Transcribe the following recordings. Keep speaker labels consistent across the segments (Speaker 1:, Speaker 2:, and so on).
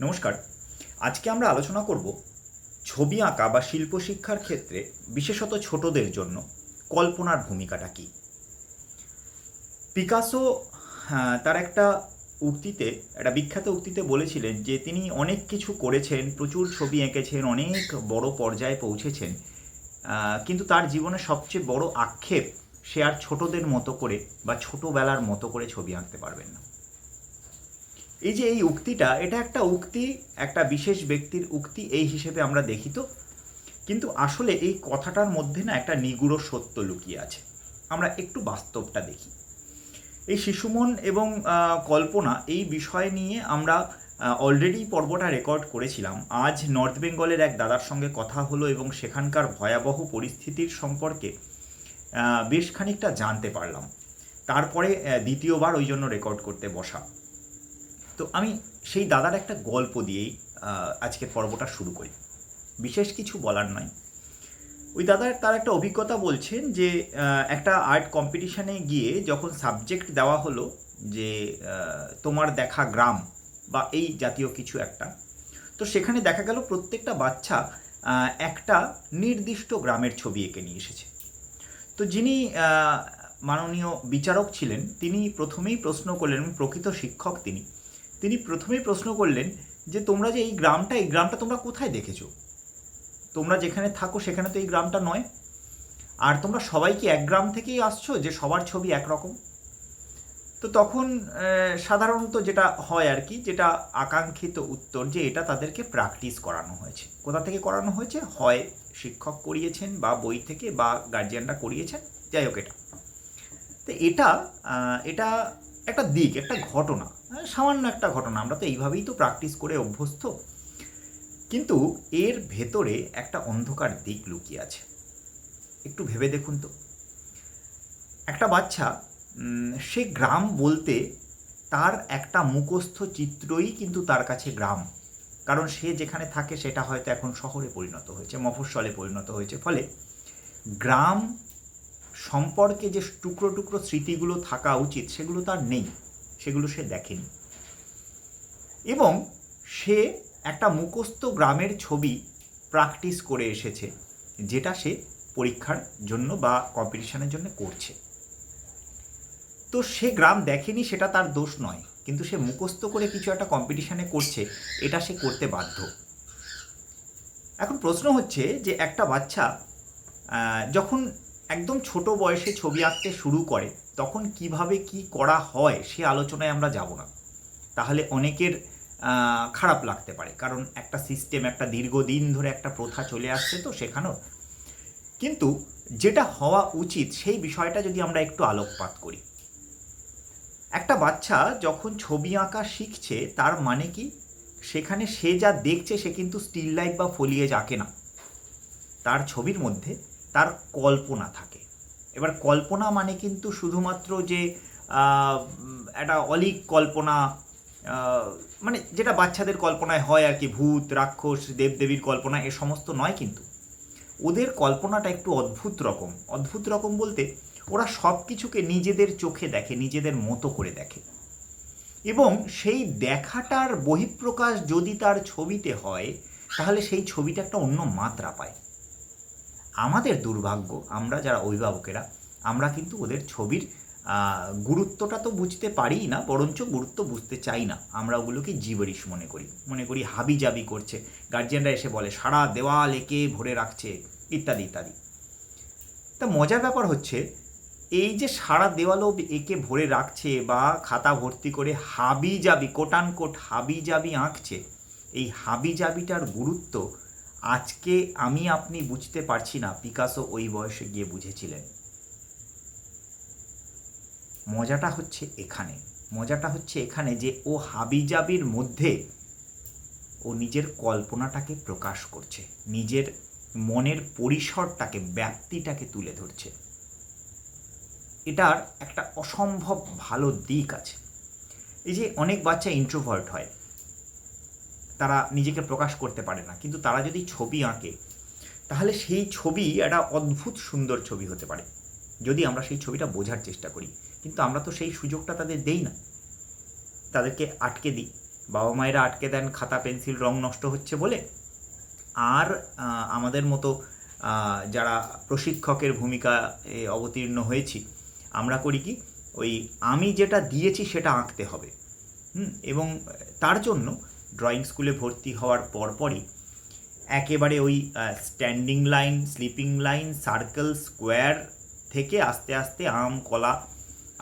Speaker 1: নমস্কার। আজকে আমরা আলোচনা করব ছবি আঁকা বা শিল্প শিক্ষার ক্ষেত্রে বিশেষত ছোটদের জন্য কল্পনার ভূমিকাটা কী? পিকাসো হ্যাঁ, তার একটা উক্তিতে একটা বিখ্যাত উক্তিতে বলেছিলেন যে তিনি অনেক কিছু করেছেন প্রচুর ছবি এঁকেছেন অনেক বড় পর্যায়ে পৌঁছেছেন কিন্তু তার জীবনে সবচেয়ে বড় আক্ষেপ সে আর ছোটদের মতো করে বা ছোটবেলার মতো করে ছবি আঁকতে পারবেন না। এই যে এই উক্তিটা, এটা একটা উক্তি, একটা বিশেষ ব্যক্তির উক্তি এই হিসেবে আমরা দেখি তো। কিন্তু আসলে এই কথাটার মধ্যে না একটা নিগুড় সত্য লুকিয়ে আছে। আমরা একটু বাস্তবটা দেখি। এই শিশুমন এবং কল্পনা এই বিষয় নিয়ে আমরা অলরেডি পর্বটা রেকর্ড করেছিলাম। আজ নর্থ বেঙ্গলের এক দাদার সঙ্গে কথা হলো এবং সেখানকার ভয়াবহ পরিস্থিতির সম্পর্কে বেশ খানিকটা জানতে পারলাম। তারপরে দ্বিতীয়বার ওই জন্য রেকর্ড করতে বসা। তো আমি সেই দাদার একটা গল্প দিয়েই আহ, আজকের পর্বটা শুরু করি। বিশেষ কিছু বলার নয়। ওই দাদার তার একটা অভিজ্ঞতা বলছেন যে একটা আর্ট কম্পিটিশানে গিয়ে যখন সাবজেক্ট দেওয়া হলো যে তোমার দেখা গ্রাম বা এই জাতীয় কিছু একটা তো সেখানে দেখা গেল প্রত্যেকটা বাচ্চা একটা নির্দিষ্ট গ্রামের ছবি এঁকে নিয়ে এসেছে। তো যিনি মাননীয় বিচারক ছিলেন তিনি প্রথমেই প্রশ্ন করলেন প্রকৃত শিক্ষক তিনি তিনি প্রথমেই প্রশ্ন করলেন যে, তোমরা যে এই গ্রামটা এই গ্রামটা তোমরা কোথায় দেখেছ? তোমরা যেখানে থাকো সেখানে তো এই গ্রামটা নয়। আর তোমরা সবাই কি এক গ্রাম থেকেই আসছো যে সবার ছবি একরকম? তো তখন সাধারণত যেটা হয় আর কি, যেটা আকাঙ্ক্ষিত উত্তর যে এটা তাদেরকে প্র্যাকটিস করানো হয়েছে। কোথা থেকে করানো হয়েছে? হয় শিক্ষক করিয়েছেন বা বই থেকে বা গার্জিয়ানরা করিয়েছেন। যাই হোক এটা। তো এটা এটা একটা দিক, একটা ঘটনা। সামান্য একটা ঘটনা। আমরা তো এইভাবেই তো প্র্যাকটিস করে অভ্যস্ত। কিন্তু এর ভেতরে একটা অন্ধকার দিক লুকিয়ে আছে। একটু ভেবে দেখুন তো। একটা বাচ্চা সে গ্রাম বলতে তার একটা মুখস্থ চিত্রই কিন্তু তার কাছে গ্রাম। কারণ সে যেখানে থাকে সেটা হয়তো এখন শহরে পরিণত হয়েছে, মফস্বলে পরিণত হয়েছে। ফলে গ্রাম সম্পর্কে যে টুকরো টুকরো স্মৃতিগুলো থাকা উচিত, সেগুলো তার নেই। সেগুলো সে দেখেনি। এবং সে একটা মুখস্থ গ্রামের ছবি প্র্যাকটিস করে এসেছে, যেটা সে পরীক্ষার জন্য বা কম্পিটিশনের জন্য করছে। তো সে গ্রাম দেখেনি, সেটা তার দোষ নয়, কিন্তু সে মুখস্থ করে কিছু একটা কম্পিটিশানে করছে, এটা সে করতে বাধ্য। এখন প্রশ্ন হচ্ছে যে একটা বাচ্চা যখন একদম ছোট বয়সে ছবি আঁকতে শুরু করে, তখন কীভাবে কি করা হয় সে আলোচনায় আমরা যাব না। তাহলে অনেকের খারাপ লাগতে পারে। কারণ একটা সিস্টেম একটা দীর্ঘদিন ধরে একটা প্রথা চলে আসছে তো সেখানেও। কিন্তু যেটা হওয়া উচিত, সেই বিষয়টা যদি আমরা একটু আলোকপাত করি। একটা বাচ্চা যখন ছবি আঁকা শিখছে, তার মানে কি? সেখানে সে যা দেখছে, সে কিন্তু স্টিল লাইফ বা ফলিয়েজ আঁকে না। তার ছবির মধ্যে তার কল্পনা থাকে। এবার কল্পনা মানে কিন্তু শুধুমাত্র যে একটা অলিক কল্পনা মানে যেটা বাচ্চাদের কল্পনায় হয় আর কি, ভূত, রাক্ষস, দেবদেবীর কল্পনা, এ সমস্ত নয় কিন্তু। ওদের কল্পনাটা একটু অদ্ভুত রকম। অদ্ভুত রকম বলতে ওরা সব কিছুকে নিজেদের চোখে দেখে, নিজেদের মতো করে দেখে। এবং সেই দেখাটার বহিঃপ্রকাশ যদি তার ছবিতে হয়, তাহলে সেই ছবিটা একটা অন্য মাত্রা পায়। আমাদের দুর্ভাগ্য, আমরা যারা অভিভাবকেরা, আমরা কিন্তু ওদের ছবির গুরুত্বটা তো বুঝতে পারি না, বরঞ্চ গুরুত্ব বুঝতে চাই না। আমরা ওগুলোকে জীবরিস মনে করি। মনে করি হাবি জাবি করছে। গার্জিয়ানরা এসে বলে, সারা দেওয়াল এঁকে ভরে রাখছে, ইত্যাদি ইত্যাদি। তা মজার ব্যাপার হচ্ছে, এই যে সারা দেওয়ালও একে ভরে রাখছে বা খাতা ভর্তি করে হাবি জাবি কোটান কোট হাবি জাবি আঁকছে, এই হাবি জাবিটার গুরুত্ব আজকে আমি আপনি বুঝতে পারছি না, পিকাসো ওই বয়সে গিয়ে বুঝেছিলেন। মজাটা হচ্ছে এখানে। মজাটা হচ্ছে এখানে যে ও হাবিজাবির মধ্যে ও নিজের কল্পনাটাকে প্রকাশ করছে, নিজের মনের পরিসরটাকে, ব্যাপ্তিটাকে তুলে ধরছে। এটার একটা অসম্ভব ভালো দিক আছে। এই যে অনেক বাচ্চা ইন্ট্রোভার্ট হয় তারা নিজেকে প্রকাশ করতে পারে না। কিন্তু তারা যদি ছবি আঁকে, তাহলে সেই ছবি একটা অদ্ভুত সুন্দর ছবি হতে পারে। যদি আমরা সেই ছবিটা বোঝার চেষ্টা করি, কিন্তু আমরা তো সেই সুযোগটা তাদের দেই না। তাদেরকে আটকে দিই। বাবা মায়েরা আটকে দেন, খাতা, পেন্সিল, রং নষ্ট হচ্ছে বলে। আর আমাদের মতো যারা প্রশিক্ষকের ভূমিকা অবতীর্ণ হয়েছি, আমরা করি কি, ওই আমি যেটা দিয়েছি সেটা আঁকতে হবে। হুম, এবং তার জন্য ড্রয়িং স্কুলে ভর্তি হওয়ার পরপরই একেবারে ওই standing line sleeping line circle square থেকে আস্তে আস্তে আম, কলা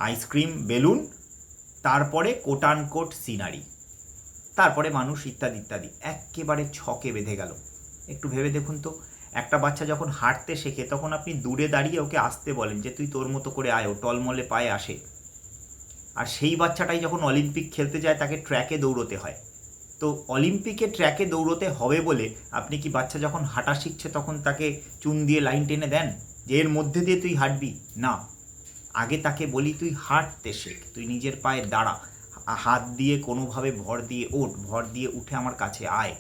Speaker 1: আইসক্রিম বেলুন, তারপরে কোটান কোট সিনারি তারপরে মানুষ ইত্যাদি ইত্যাদি, একেবারে ছকে বেঁধে গেল। একটু ভেবে দেখুন তো, একটা বাচ্চা যখন হাঁটতে শেখে, তখন আপনি দূরে দাঁড়িয়ে ওকে আসতে বলেন যে, তুই তোর মতো করে আয়, ও টলমলে পায়ে আসে। আর সেই বাচ্চাটাই যখন অলিম্পিক খেলতে যায়, তাকে ট্র্যাকে দৌড়তে হয়। তো অলিম্পিকে ট্র্যাকে দৌড়তে হবে বলে আপনি কি বাচ্চা যখন হাঁটা শিখছে তখন তাকে চুন দিয়ে লাইন টেনে দেন? যে এর মধ্যে দিয়ে তুই হাঁটবি? না। আগে তাকে বলি, তুই হাঁটতে শেখ। তুই নিজের পায়ে দাঁড়া। হাত দিয়ে কোনোভাবে ভর দিয়ে ওঠ। ভর দিয়ে উঠে আমার কাছে আয়।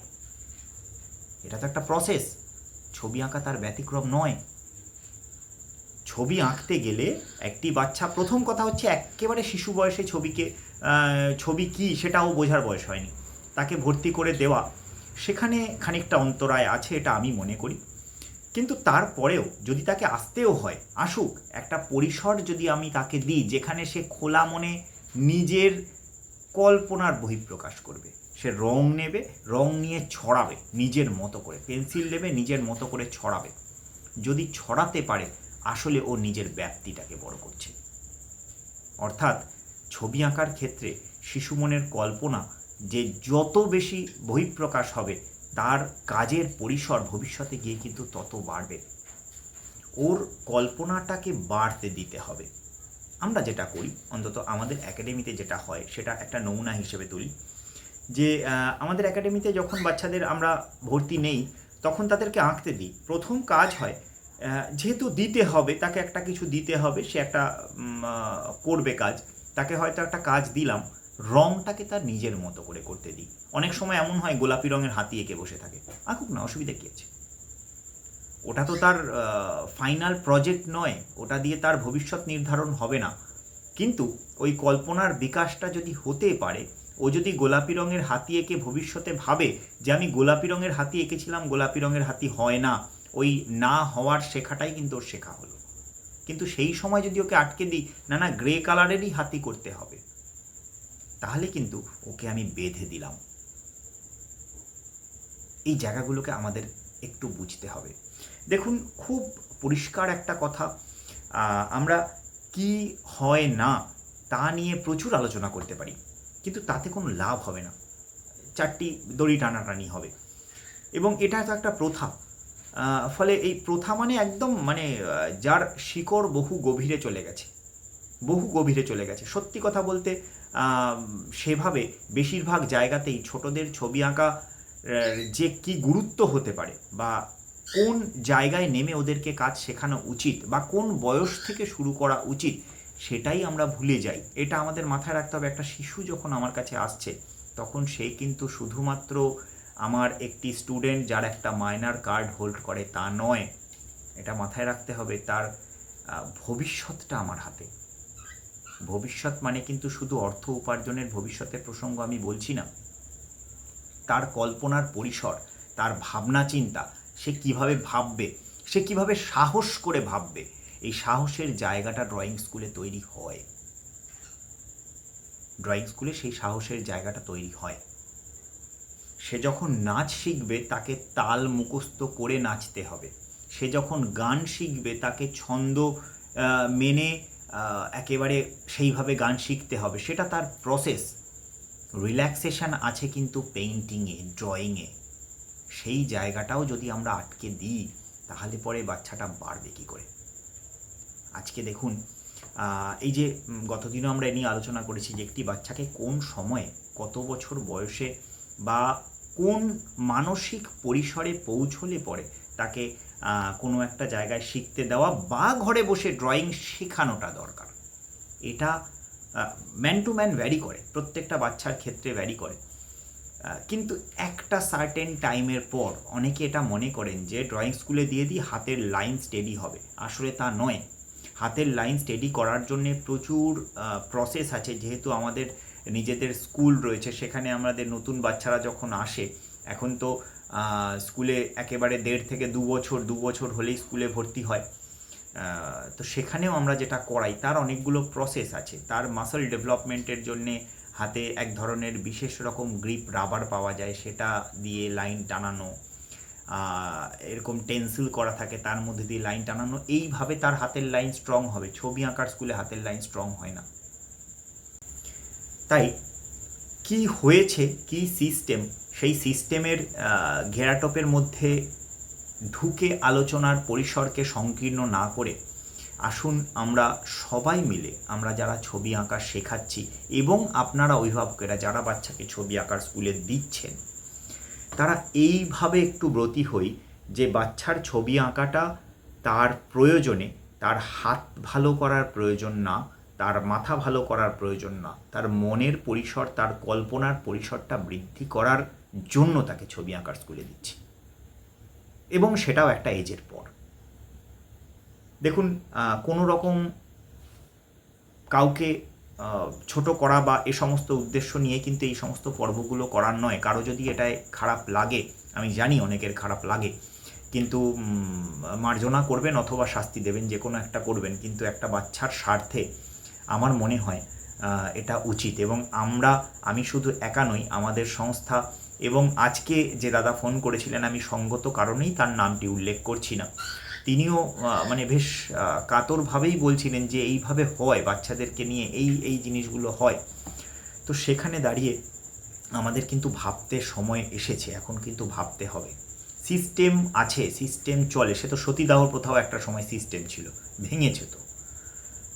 Speaker 1: এটা তো একটা প্রসেস ছবি আঁকা তার ব্যতিক্রম নয়। ছবি আঁকতে গেলে একটি বাচ্চা, প্রথম কথা হচ্ছে একেবারে শিশু বয়সে ছবিকে ছবি কি সেটাও বোঝার বয়স হয়নি। তাকে ভর্তি করে দেওয়া সেখানে খানিকটা অন্তরায় আছে এটা আমি মনে করি। কিন্তু তারপরেও যদি তাকে আসতেও হয়, আসুক, একটা পরিসর যদি আমি তাকে দিই যেখানে সে খোলা মনে নিজের কল্পনার বহিঃপ্রকাশ করবে। সে রং নেবে, রং নিয়ে ছড়াবে, নিজের মতো করে, পেন্সিল নেবে, নিজের মতো করে ছড়াবে। যদি ছড়াতে পারে, আসলে ও নিজের ব্যাপ্তিটাকে বড় করছে। অর্থাৎ ছবি আঁকার ক্ষেত্রে শিশু মনের কল্পনা যে যত বেশি বহিঃপ্রকাশ হবে, তার কাজের পরিসর ভবিষ্যতে গিয়ে কিন্তু তত বাড়বে। ওর কল্পনাটাকে বাড়তে দিতে হবে। আমরা যেটা করি, অন্তত আমাদের একাডেমিতে যেটা হয়, সেটা একটা নমুনা হিসেবে তুলি। যে আমাদের একাডেমিতে যখন বাচ্চাদের আমরা ভর্তি নেই, তখন তাদেরকে আঁকতে দিই। প্রথম কাজ হয় যেহেতু দিতে হবে, তাকে একটা কিছু দিতে হবে, সে একটা করবে কাজ। তাকে হয়তো একটা কাজ দিলাম রংটাকে তার নিজের মতো করে করতে দিই। অনেক সময় এমন হয় গোলাপি রঙের হাতি এঁকে বসে থাকে। আঁকুক না, অসুবিধা কী আছে? ওটা তো তার ফাইনাল প্রজেক্ট নয়। ওটা দিয়ে তার ভবিষ্যৎ নির্ধারণ হবে না। কিন্তু ওই কল্পনার বিকাশটা যদি হতে পারে, ও যদি গোলাপি রঙের হাতি এঁকে ভবিষ্যতে ভাবে যে আমি গোলাপি রঙের হাতি এঁকেছিলাম, গোলাপি রঙের হাতি হয় না, ওই না হওয়ার শেখাটাই কিন্তু ওর শেখা হলো। কিন্তু সেই সময় যদি ওকে আটকে দিই, না না গ্রে কালারেরই হাতি করতে হবে। তাহলে কিন্তু ওকে আমি বেঁধে দিলাম। এই জায়গাগুলোকে আমাদের একটু বুঝতে হবে। দেখুন, খুব পরিষ্কার একটা কথা আমরা কি হয় না তা নিয়ে প্রচুর আলোচনা করতে পারি, কিন্তু তাতে কোনো লাভ হবে না। চারটি দড়ি টানাটানি হবে। এবং এটা তো একটা প্রথা ফলে এই প্রথা মানে একদম মানে যার শিকড় বহু গভীরে চলে গেছে। বহু গভীরে চলে গেছে। সত্যি কথা বলতে সেভাবে বেশিরভাগ জায়গাতেই ছোটদের ছবি আঁকা যে কি গুরুত্ব হতে পারে বা কোন জায়গায় নেমে ওদেরকে কাজ শেখানো উচিত বা কোন বয়স থেকে শুরু করা উচিত, সেটাই আমরা ভুলে যাই। এটা আমাদের মাথায় রাখতে হবে। একটা শিশু যখন আমার কাছে আসছে, তখন সে কিন্তু শুধুমাত্র আমার একটি স্টুডেন্ট যার একটা মাইনার কার্ড হোল্ড করে, তা নয়। এটা মাথায় রাখতে হবে। তার ভবিষ্যৎটা আমার হাতে। ভবিষ্যৎ মানে কিন্তু শুধু অর্থ উপার্জনের ভবিষ্যতের প্রসঙ্গ আমি বলছি না। তার কল্পনার পরিসর, তার ভাবনা চিন্তা, সে কীভাবে ভাববে, সে কীভাবে সাহস করে ভাববে, এই সাহসের জায়গাটা ড্রয়িং স্কুলে তৈরি হয়। ড্রয়িং স্কুলে সেই সাহসের জায়গাটা তৈরি হয়। সে যখন নাচ শিখবে, তাকে তাল মুখস্থ করে নাচতে হবে। সে যখন গান শিখবে, তাকে ছন্দ মেনে একেবারে সেইভাবে গান শিখতে হবে। সেটা তার প্রসেস রিল্যাক্সেশন আছে কিন্তু পেইন্টিংয়ে ড্রয়িংয়ে সেই জায়গাটাও যদি আমরা আটকে দিই, তাহলে পরে বাচ্চাটা বাড়বে কী করে? আজকে দেখুন এই যে গতদিনও আমরা এ নিয়ে আলোচনা করেছি যে একটি বাচ্চাকে কোন সময়ে কত বছর বয়সে বা কোন মানসিক পরিসরে পৌঁছলে পরে তাকে কোনো একটা জায়গায় শিখতে দেওয়া বা ঘরে বসে ড্রয়িং শেখানোটা দরকার। এটা ম্যান টু ম্যান ভ্যারি করে, প্রত্যেকটা বাচ্চার ক্ষেত্রে ভ্যারি করে। কিন্তু একটা সার্টেন টাইমের পর অনেকে এটা মনে করেন যে ড্রয়িং স্কুলে দিয়ে দিই, হাতের লাইন স্টেডি হবে। আসলে তা নয়। হাতের লাইন স্টেডি করার জন্যে প্রচুর প্রসেস আছে। যেহেতু আমাদের নিজেদের স্কুল রয়েছে, সেখানে আমাদের নতুন বাচ্চারা যখন আসে, এখন তো স্কুলে একেবারে দেড় থেকে দু বছর দু বছর হলেই স্কুলে ভর্তি হয়। তো সেখানেও আমরা যেটা করাই, তার অনেকগুলো প্রসেস আছে। তার মাসল ডেভেলপমেন্টের জন্যে হাতে এক ধরনের বিশেষ রকম গ্রিপ রাবার পাওয়া যায়, সেটা দিয়ে লাইন টানানো এরকম টেন্সিল করা থাকে, তার মধ্যে দিয়ে লাইন টানানো, এইভাবে তার হাতের লাইন স্ট্রং হবে। ছবি আঁকার স্কুলে হাতের লাইন স্ট্রং হয় না। তাই কি হয়েছে, কি সিস্টেম সেই সিস্টেমের ঘেরাটোপের মধ্যে ঢুকে আলোচনার পরিসরকে সংকীর্ণ না করে আসুন আমরা সবাই মিলে, আমরা যারা ছবি আঁকা শেখাচ্ছি এবং আপনারা অভিভাবকেরা যারা বাচ্চাকে ছবি আঁকার স্কুলে দিচ্ছেন, তারা এইভাবে একটু ব্রতী হই যে বাচ্চার ছবি আঁকাটা তার প্রয়োজনে, তার হাত ভালো করার প্রয়োজন না, তার মাথা ভালো করার প্রয়োজন না, তার মনের পরিসর, তার কল্পনার পরিসরটা বৃদ্ধি করার জন্য তাকে ছবি আঁকার স্কুলে দিচ্ছি। এবং সেটাও একটা এজের পর। দেখুন কোনো রকম কাউকে ছোট করা বা এ সমস্ত উদ্দেশ্য নিয়ে কিন্তু এই সমস্ত পর্বগুলো করার নয়। কারও যদি এটায় খারাপ লাগে, আমি জানি অনেকের খারাপ লাগে, কিন্তু মার্জনা করবেন অথবা শাস্তি দেবেন, যে কোনো একটা করবেন, কিন্তু একটা বাচ্চার স্বার্থে আমার মনে হয় এটা উচিত। এবং আমরা, আমি শুধু একা নই, আমাদের সংস্থা এবং আজকে যে দাদা ফোন করেছিলেন আমি সঙ্গত কারণেই তার নামটি উল্লেখ করছি না। তিনিও মানে বেশ কাতরভাবেই বলছিলেন যে এইভাবে হয়, বাচ্চাদেরকে নিয়ে এই এই জিনিসগুলো হয়। তো সেখানে দাঁড়িয়ে আমাদের কিন্তু ভাবতে সময় এসেছে, এখন কিন্তু ভাবতে হবে। সিস্টেম আছে, সিস্টেম চলে। সে তো সতীদাহ প্রথাও একটা সময় সিস্টেম ছিল, ভেঙেছে তো।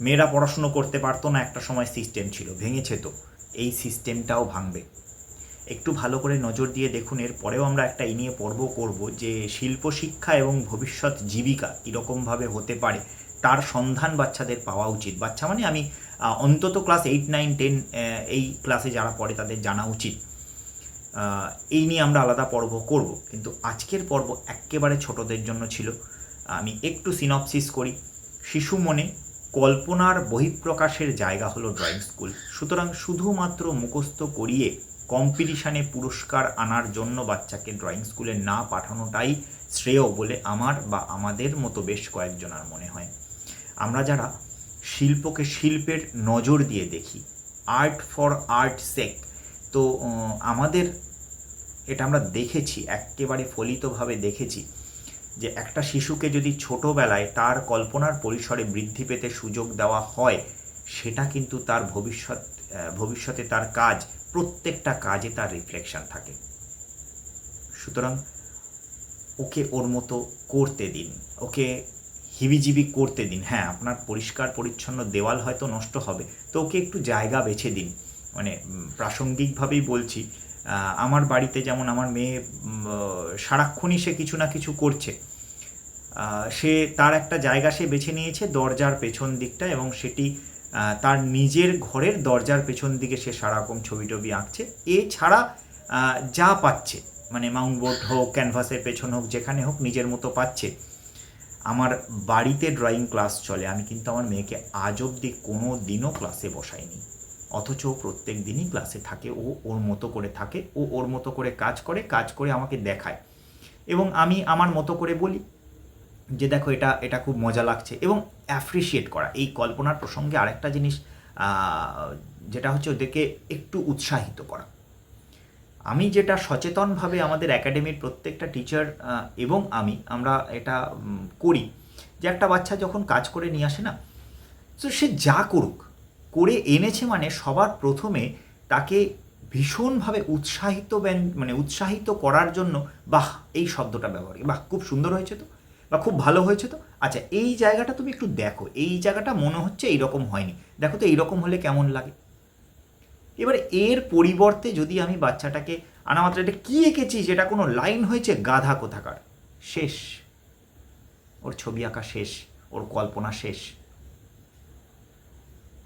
Speaker 1: মেয়েরা পড়াশুনো করতে পারতো না, একটা সময় সিস্টেম ছিল, ভেঙেছে তো। এই সিস্টেমটাও ভাঙবে। একটু ভালো করে নজর দিয়ে দেখুন, এর পরেও আমরা একটা এই নিয়ে পর্ব করব যে শিল্প শিক্ষা এবং ভবিষ্যৎ জীবিকা কীরকমভাবে হতে পারে, তার সন্ধান বাচ্চাদের পাওয়া উচিত। বাচ্চা মানে আমি অন্তত ক্লাস এইট, নাইন, টেন এই ক্লাসে যারা পড়ে তাদের জানা উচিত। এই নিয়ে আমরা আলাদা পর্ব করব। কিন্তু আজকের পর্ব একেবারে ছোটদের জন্য ছিল। আমি একটু সিনপসিস করি। শিশু মনে কল্পনার বহিঃপ্রকাশের জায়গা হলো ড্রয়িং স্কুল সুতরাং শুধুমাত্র মুখস্থ করিয়ে কম্পিটিশানে পুরস্কার আনার জন্য বাচ্চাকে ড্রয়িং স্কুলে না পাঠানোটাই শ্রেয় বলে আমার বা আমাদের মতো বেশ কয়েকজনার মনে হয়। আমরা যারা শিল্পকে শিল্পের নজর দিয়ে দেখি আর্ট ফর আর্ট সেক তো আমাদের এটা আমরা দেখেছি, একেবারে ফলিতভাবে দেখেছি যে একটা শিশুকে যদি ছোটোবেলায় তার কল্পনার পরিসরে বৃদ্ধি পেতে সুযোগ দেওয়া হয়, সেটা কিন্তু তার ভবিষ্যৎ ভবিষ্যতে তার কাজ প্রত্যেকটা কাজে তার রিফ্লেকশন থাকে। সুতরাং ওকে ওর মতো করতে দিন, ওকে হিবিজিবি করতে দিন। হ্যাঁ আপনার পরিষ্কার পরিচ্ছন্ন দেওয়াল হয়তো নষ্ট হবে, তো ওকে একটু জায়গা বেছে দিন। মানে প্রাসঙ্গিকভাবেই বলছি আমার বাড়িতে যেমন আমার মেয়ে সারাক্ষণই সে কিছু না কিছু করছে সে তার একটা জায়গা সে বেছে নিয়েছে দরজার পেছন দিকটা এবং সেটি তার নিজের ঘরের দরজার পেছন দিকে সে সারারকম ছবি টবি আঁকছে। এছাড়া যা পাচ্ছে মানে মাউন্ট বোর্ড হোক, ক্যানভাসের পেছন হোক, যেখানে হোক, নিজের মতো পাচ্ছে। আমার বাড়িতে ড্রয়িং ক্লাস চলে। আমি কিন্তু আমার মেয়েকে আজ অবধি কোনো দিনও ক্লাসে বসাইনি। অথচ প্রত্যেক দিনই ক্লাসে থাকে। ও ওর মতো করে থাকে। ও ওর মতো করে কাজ করে কাজ করে আমাকে দেখায়। এবং আমি আমার মতো করে বলি। যে দেখো এটা এটা খুব মজা লাগছে এবং অ্যাপ্রিসিয়েট করা। এই কল্পনার প্রসঙ্গে আরেকটা জিনিস যেটা হচ্ছে ওদেরকে একটু উৎসাহিত করা। আমি যেটা সচেতনভাবে আমাদের একাডেমির প্রত্যেকটা টিচার এবং আমি, আমরা এটা করি যে একটা বাচ্চা যখন কাজ করে নিয়ে আসে না, তো সে যা করুক, করে এনেছে মানে সবার প্রথমে তাকে ভীষণভাবে উৎসাহিত ব্যন- মানে উৎসাহিত করার জন্য, বাহ, এই শব্দটা ব্যবহার বাহ, খুব সুন্দর হয়েছে তো। বা খুব ভালো হয়েছে তো? আচ্ছা এই জায়গাটা তুমি একটু দেখো। এই জায়গাটা মনে হচ্ছে এইরকম হয়নি। দেখো তো এইরকম হলে কেমন লাগে? এবার এর পরিবর্তে যদি আমি বাচ্চাটাকে আনা মাত্র এটা কী এঁকেছিস এটা কোনো লাইন হয়েছে, গাধা কোথাকার? শেষ। ওর ছবি আঁকা শেষ, ওর কল্পনা শেষ।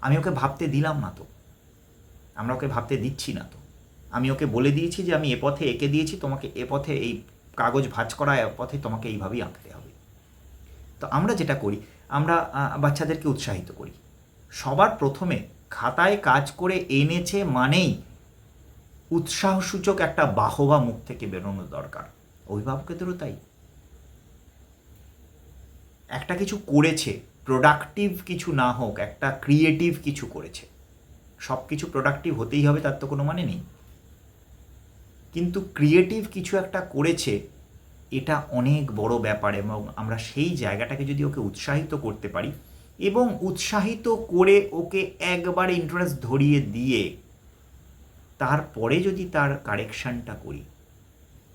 Speaker 1: আমি ওকে ভাবতে দিলাম না তো। আমরা ওকে ভাবতে দিচ্ছি না তো। আমি ওকে বলে দিয়েছি যে আমি এ পথে এঁকে দিয়েছি, তোমাকে এ পথে এই কাগজ ভাঁজ করা পথে তোমাকে এইভাবেই আঁকতে তো আমরা যেটা করি, আমরা বাচ্চাদেরকে উৎসাহিত করি। সবার প্রথমে খাতায় কাজ করে এনেছে মানেই উৎসাহসূচক একটা বাহবা মুখ থেকে বেরোনো দরকার। অভিভাবকদেরও তাই। একটা কিছু করেছে প্রোডাক্টিভ কিছু না হোক, একটা ক্রিয়েটিভ কিছু করেছে সব কিছু প্রোডাক্টিভ হতেই হবে, তার তো কোনো মানে নেই। কিন্তু ক্রিয়েটিভ কিছু একটা করেছে এটা অনেক বড় ব্যাপার এবং আমরা সেই জায়গাটাকে যদি ওকে উৎসাহিত করতে পারি এবং উৎসাহিত করে ওকে একবারে ইন্টারেস্ট ধরিয়ে দিয়ে তারপরে যদি তার কারেকশানটা করি,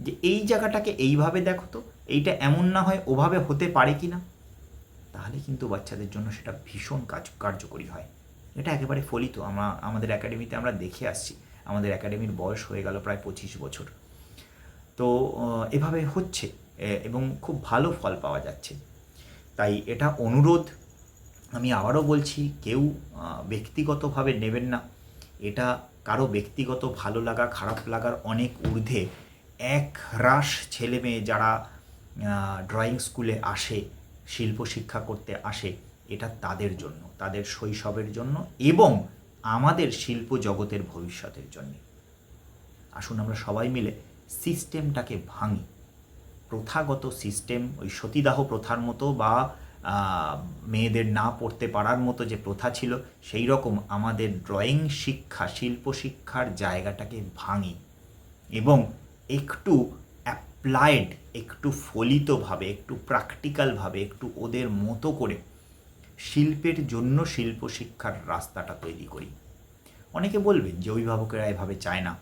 Speaker 1: যে এই জায়গাটাকে এইভাবে দেখো তো, এইটা এমন না হয় ওভাবে হতে পারে কি না তাহলে কিন্তু বাচ্চাদের জন্য সেটা ভীষণ কাজ, কার্যকরী হয়। এটা একেবারে ফলিত। আমরা আমাদের একাডেমিতে আমরা দেখে আসছি। আমাদের একাডেমির বয়স হয়ে গেল প্রায় পঁচিশ বছর। তো এভাবে হচ্ছে এবং খুব ভালো ফল পাওয়া যাচ্ছে। তাই এটা অনুরোধ। আমি আবারও বলছি, কেউ ব্যক্তিগতভাবে নেবেন না। এটা কারও ব্যক্তিগত ভালো লাগা, খারাপ লাগার অনেক ঊর্ধ্বে এক রাশ ছেলে মেয়ে যারা ড্রয়িং স্কুলে আসে, শিল্প শিক্ষা করতে আসে, এটা তাদের জন্য, তাদের শৈশবের জন্য এবং আমাদের শিল্প জগতের ভবিষ্যতের জন্য। আসুন আমরা সবাই মিলে সিস্টেমটাকে ভাঙি। প্রথাগত সিস্টেম ওই সতীদাহ প্রথার মতো বা মেয়েদের না পড়তে পারার মতো যে প্রথা ছিল, সেই রকম আমাদের ড্রয়িং শিক্ষা, শিল্প শিক্ষার জায়গাটাকে ভাঙি এবং একটু অ্যাপ্লায়েড, একটু ফলিতভাবে, একটু প্র্যাকটিক্যালভাবে, একটু ওদের মতো করে শিল্পের জন্য শিল্প শিক্ষার রাস্তাটা তৈরি করি। অনেকে বলবেন যে অভিভাবকেরা এভাবে চায় না।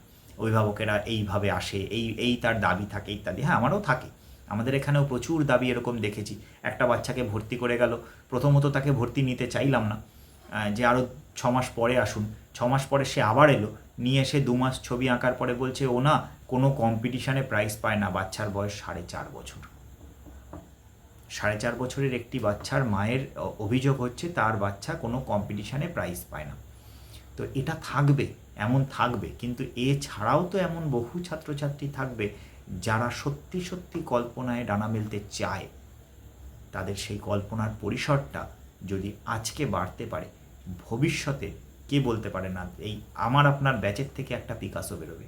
Speaker 1: অভিভাবকেরা এইভাবে আসে, এই এই তার দাবি থাকে ইত্যাদি হ্যাঁ আমারও থাকে। আমাদের এখানেও প্রচুর দাবি এরকম দেখেছি। একটা বাচ্চাকে ভর্তি করে গেল। প্রথমত তাকে ভর্তি নিতে চাইলাম না। যে আরও ছ মাস পরে আসুন। ছ মাস পরে সে আবার এলো। নিয়ে এসে দু মাস ছবি আঁকার পরে বলছে, ও না, কোনো কম্পিটিশানে প্রাইজ পায় না। বাচ্চার বয়স সাড়ে চার বছর। সাড়ে চার বছরের একটি বাচ্চার মায়ের অভিযোগ হচ্ছে, তার বাচ্চা কোনো কম্পিটিশানে প্রাইজ পায় না। তো এটা থাকবে। এমন থাকবে, কিন্তু এছাড়াও তো এমন বহু ছাত্রছাত্রী থাকবে যারা সত্যি সত্যি কল্পনায় ডানা মেলতে চায়। তাদের সেই কল্পনার পরিসরটা যদি আজকে বাড়তে পারে, ভবিষ্যতে কে বলতে পারে না, এই আমার আপনার ব্যাচের থেকে একটা পিকাসো বেরোবে।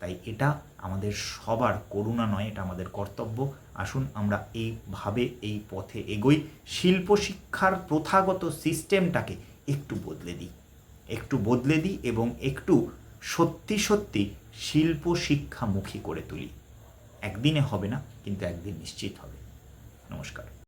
Speaker 1: তাই এটা আমাদের সবার করুণা নয়, এটা আমাদের কর্তব্য। আসুন আমরা এইভাবে এই পথে এগোই। শিল্প শিক্ষার প্রথাগত সিস্টেমটাকে একটু বদলে দিই। একটু বদলে দিই এবং একটু সত্যি সত্যি শিল্প শিক্ষামুখী করে তুলি। একদিনে হবে না, কিন্তু একদিন নিশ্চিত হবে। নমস্কার।